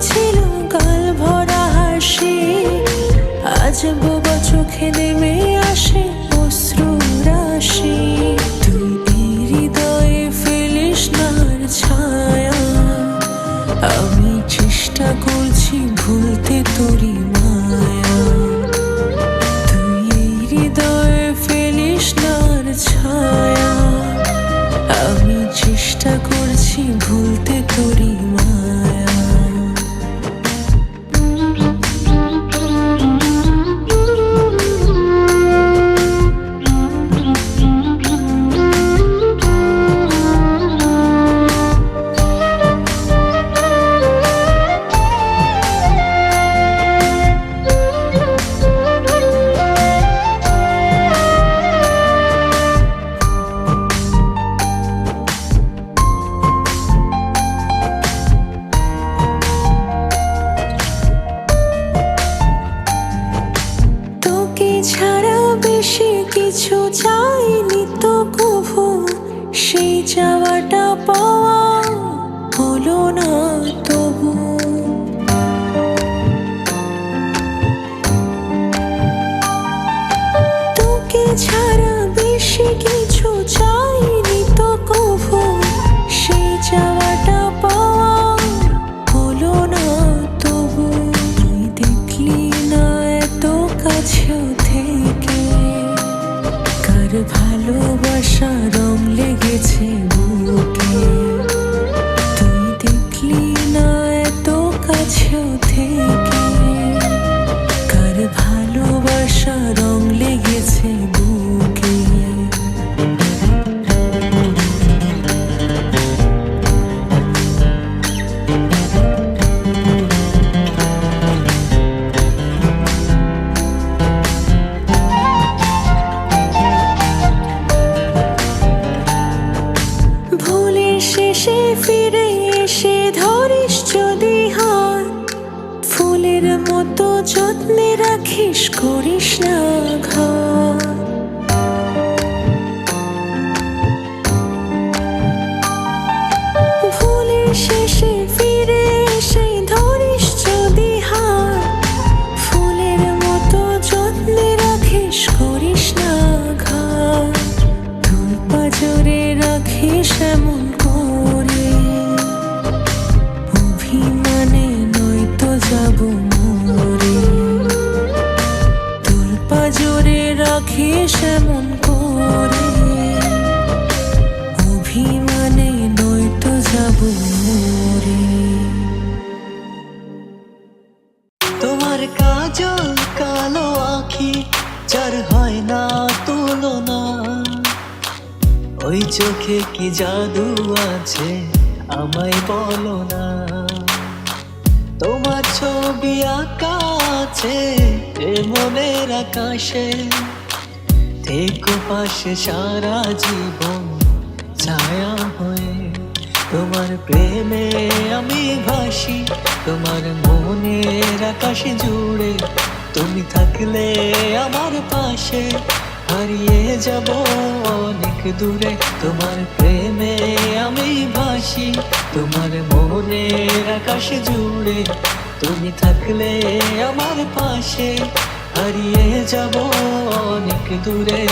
ছিল ভরা হাসি। আজ বোবা চোখে নেমে আসে অশ্রু রাশি। তুই হৃদয়ে ফেলিস নার ছায়া। আমি চেষ্টা করছি ভুলতে তোরি মায়া। নার ছায়া। আমি চেষ্টা করছি ভুলতে থেকে কার ভালোবাসা রং লেগেছে? ফিরে এসে ধরিস যদি হাত ফুলের মতো যত্নে রাখিস করিস না ঘর। রাখিস এমন করে। নয়তো যাব মরে। তোমার কাজল কালো আখি, যার হয় না তুলনা। ওই চোখে কি জাদু আছে, আমায় বলো না। তোমার ছবি আঁকা আছে মনের আকাশে। থেকো পাশে সারা জীবন ছায়া হয়ে তোমার প্রেমে আমি ভাসি, তোমার মনের আকাশে জুড়ে তুমি থাকলে আমার পাশে। হারিয়ে যাব অনেক দূরে, তোমার প্রেমে আমি ভাসি, তোমার মনের আকাশে জুড়ে তুমি থাকলে আমার পাশে। হারিয়ে যাব অনেক দূরে।